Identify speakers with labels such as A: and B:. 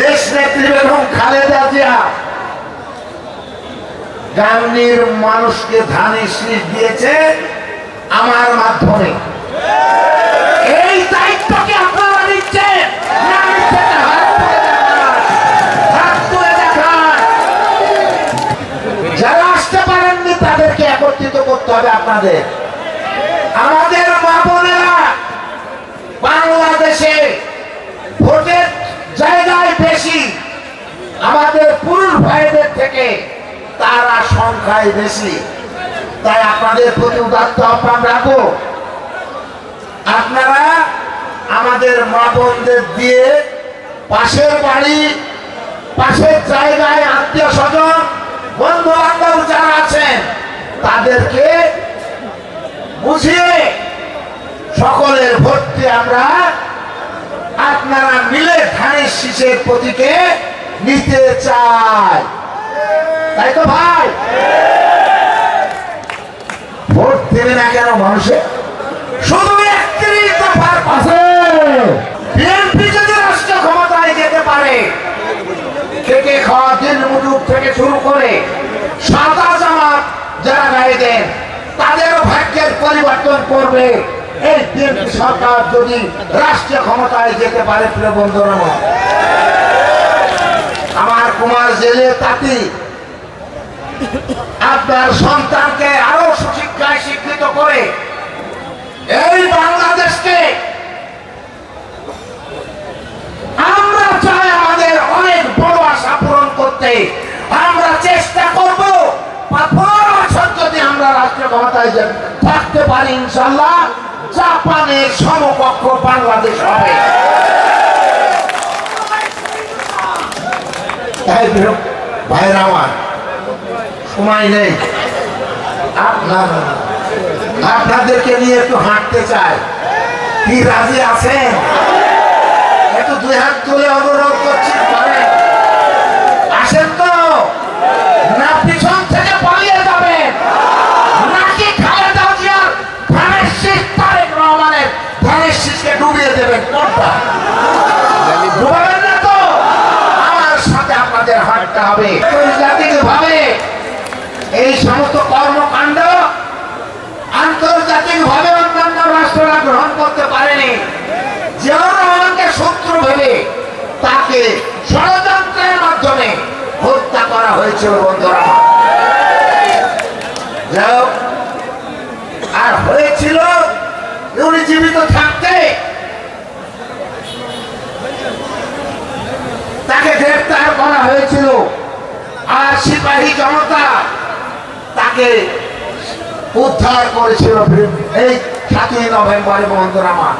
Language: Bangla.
A: দেশ নেত্রী বেগম খালেদা জিয়া। মানুষকে শীষ দিয়েছে আমার মাধ্যমে। এই দায়িত্বকে আপনারা নিচ্ছেন। যারা আসতে পারেননি, তাদেরকে একত্রিত করতে হবে আপনাদের। আমাদের মা বোনেরা বাংলাদেশে ভোটের জায়গায় বেশি আমাদের পুরুষ ভাইদের থেকে তারা সংখ্যায় বেশি। তাই আপনাদের প্রতি উদাত্ত আহ্বান রাখব। আপনারা আমাদের মা বোনদের দিয়ে পাশের বাড়ি, পাশের জায়গায় আত্মীয় স্বজন বন্ধু বান্ধব যারা আছেন, তাদেরকে বুঝিয়ে সকলের ভর্তি আমরা আপনারা মিলে ধানের শীষের প্রতীকে নিতে চাই। তাই তো ভাই। ভোট দেবে না কেন মানুষে? শুধু একত্রিশ দফার পাশে। বিএনপি যদি রাষ্ট্র ক্ষমতায় যেতে পারে খেটে খাওয়া দিন মজুর থেকে শুরু করে সাদা জামাত যারা গায়ে দেন তাদেরও ভাগ্যের পরিবর্তন করবে। এই বিএনপি সরকার যদি রাষ্ট্রীয় ক্ষমতায় যেতে পারে, প্রিয় বন্ধুরা। আমার কুমার জেলে তাঁতি আপনার সন্তানকে আরও সুশিক্ষায় শিক্ষিত করে এই বাংলাদেশকে আমরা চাই আমাদের অনেক বড় আশা পূরণ করতে। আমরা চেষ্টা করব যদি আমরা রাষ্ট্রীয় ক্ষমতায় থাকতে পারি ইনশাল্লাহ জাপানের সমকক্ষ বাংলাদেশ হবে। ভাইরা আমার। সময় নেই। আপনার আপনাদেরকে নিয়ে একটু হাঁটতে চাই। কি রাজি আছেন? একটু দুই হাত তুলে অনুরোধ করছি আসেন তো। না পিছন থেকে পালিয়ে যাবেন। নাকি খালেদা জিয়ার ধানের শীষ তারেক রহমানের ধানের শীষকে ডুবিয়ে দেবেন কোনটা? ডুবাবেন না তো। আমার সাথে আপনাদের হাঁটতে হবে। আন্তর্জাতিক ভাবে। এই সমস্ত কর্মকাণ্ড আন্তর্জাতিক ভাবে অন্যান্য রাষ্ট্ররা গ্রহণ করতে পারেনি। জিয়াউর রহমানকে শত্রু ভেবে তাকে ষড়যন্ত্রের মাধ্যমে হত্যা করা হয়েছিল বন্ধুরা। আর হয়েছিল উনি জীবিত থাকতে। তাকে গ্রেফতার করা হয়েছিল। আর সিপাহী জনতা তাকে উদ্ধার করেছিল এই সাতই নভেম্বরে বন্ধুরা আমার